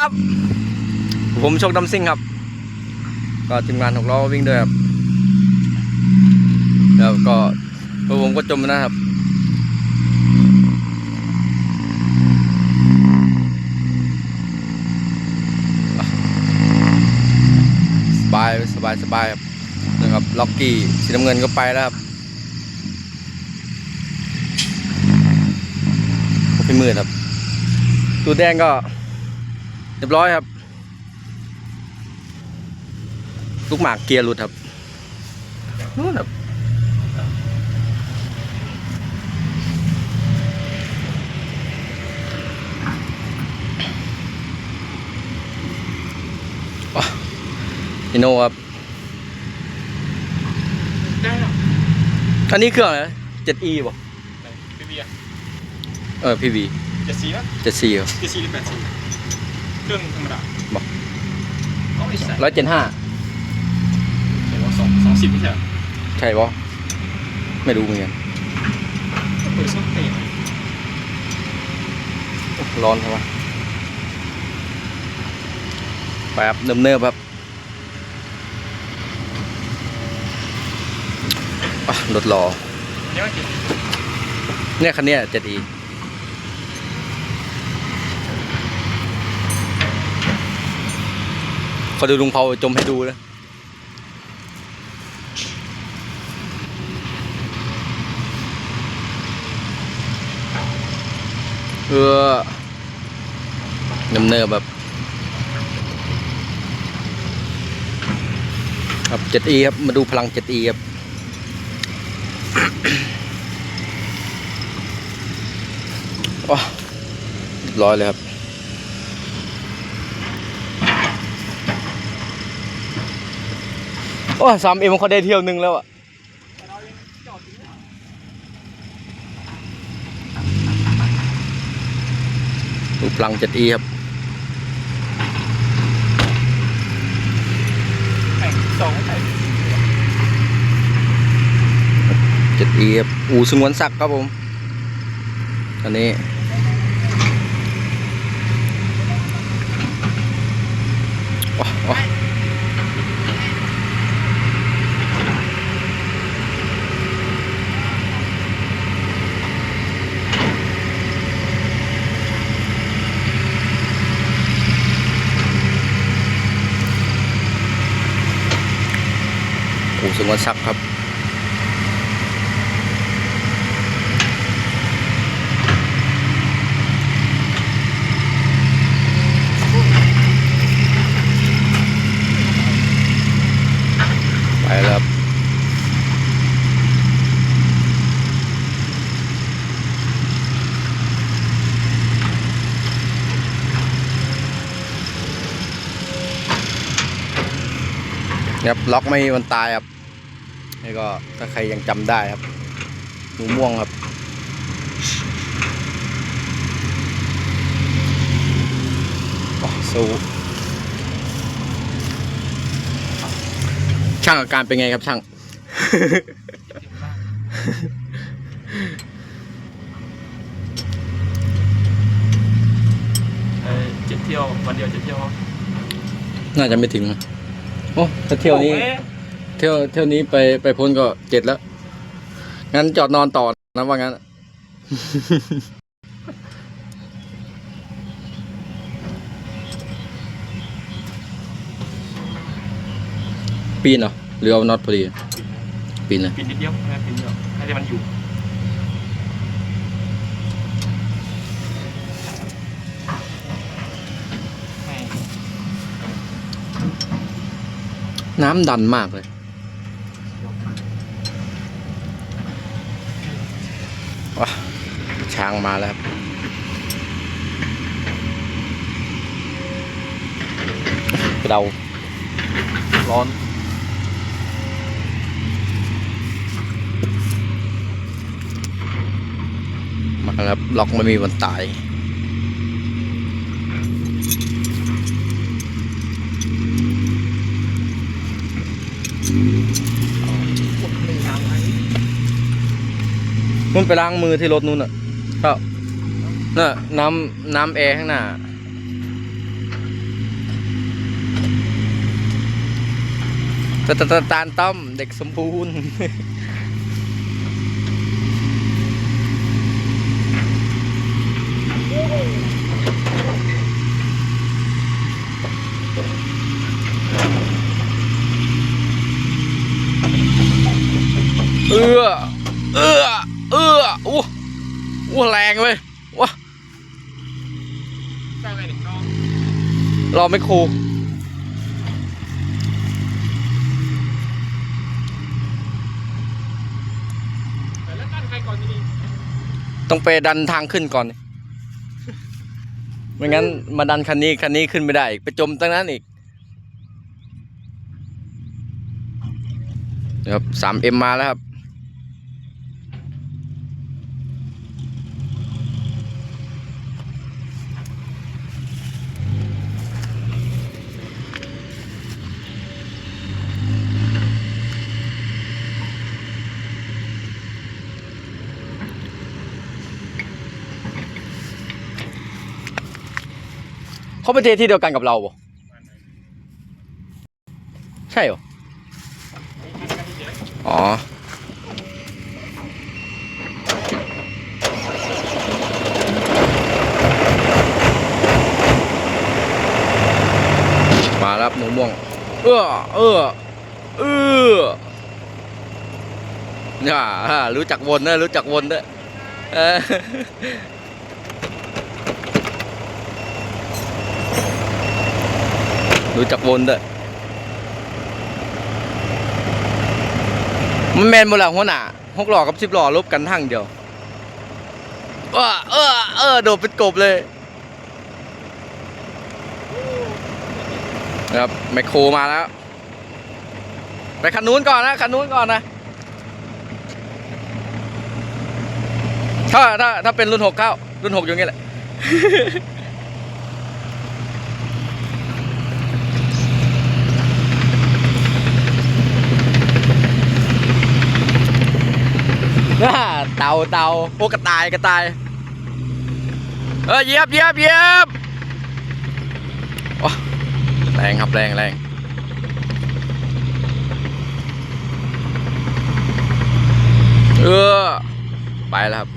ครับ ผมโชคดำซิ่งครับ ก็ทีมงานหกล้อวิ่งด้วยครับ แล้วก็พวกผมก็จมนะครับสบายสบายสบายครับนะครับล็อกกี้สีน้ำเงินก็ไปแล้วครับพี่มืดครับตัวแดงก็ รียบร้อยครับ ลูกหมากเกียร์หลุดครับนู่นครับว้าอิโน่ครับได้หรออันนี้เครื่องอะไรเจ็ดอีป่ะพี่เบียร์เออพีวีเจ็ดสีนะเจ็ดสี่ครับเจ็ดสีหรือแปดสี เครื่องธรรมดาบอกเอาไอ้ใส่ร้อยเจ็ดห้าใส่ว่าสองสองสิบไม่ใช่เหรอใช่ป่ะไม่รู้เหมือนกันเปิดช่องเตะร้อนใช่ปะไปครับเนิบเนิบๆครับอะรถรออันนี้ว่ากี่เนี่ยคันเนี้ยเจ็ดอี อดูลุงเผาจมให้ดูนะเออเนิบเนิบๆแบบครับเจ็ดอีครับ มาดูพลังเจ็ดอีครับว้าเรียบร้อยเลยครับ โอ้สามเอ็มเขาได้เที่ยวหนึ่งแล้วอะดูพลังเจ็ดอีครับเจ็ดอีครับอู่สงวนศักดิ์ครับผมอันนี้ว้าว สงวนศักดิ์ครับ ไปแล้วครับล็อกไม่มันตายครับ นี่ก็ถ้าใครยังจำได้ครับหนูม่วงครับโอ้สู้ช่างอาการเป็นไงครับช่าง เออเจ็ดเที่ยววันเดียวเจ็ดเที่ยว น่าจะไม่ถึงนะโอ้ถ้าเที่ยวนี้ เที่ยวเที่ยวนี้ไปไปพ้นก็เจ็ดแล้ว งั้นจอดนอนต่อนะว่างั้น ปีนเหรอหรือเอาน็อตพอดี ปีนเลยปิดนิดเดียวนะปิดเดียวให้แต่มันอยู่ให้น้ำดันมากเลย ว้าช้างมาแล้วครับเราร้อนมาครับล็อกไม่มีวันตาย นุ่นไปล้างมือที่รถนู่นอะก็น่ะน้ำน้ำแอร์ข้างหน้าตาตาตาต้อมเด็กสมบูรณ์เออเออ อู้แรงเว้ยว้าสร้างไงดิน้องรอไม่ครูแล้วตั้งใครก่อนดีต้องไปดันทางขึ้นก่อน ไม่งั้นมาดันคันนี้คันนี้ขึ้นไม่ได้อีกไปจมตั้งนั้นอีกนะครับสามเอ็มมาแล้วครับ เขาไปเทที่เดียวกันกับเราบ่ใช่เหรอ อ๋อ มาแล้วครับหนูม่วง เออเออเออนี่ยอ่ารู้จักวนนะรู้จักวนด้วยเออ รู้จักวนด้วยมันแมนบ่ละหัวหน้าหกหล่อกับสิบหล่อลบกันทั้งเดียวเออเออเออโดดเป็นกบเลยครับแมคโครมาแล้ว ไปคันนู้นก่อนนะคันนู้นก่อนนะ ถ้าถ้าถ้าเป็นรุ่นหกเก้ารุ่นหกอย่างเงี้แหละ อ่า เต่าเต่าพวกกระต่ายกระต่าย เออเยียบเยียบเยียบแรงครับแรงแรงเออไปแล้วครับ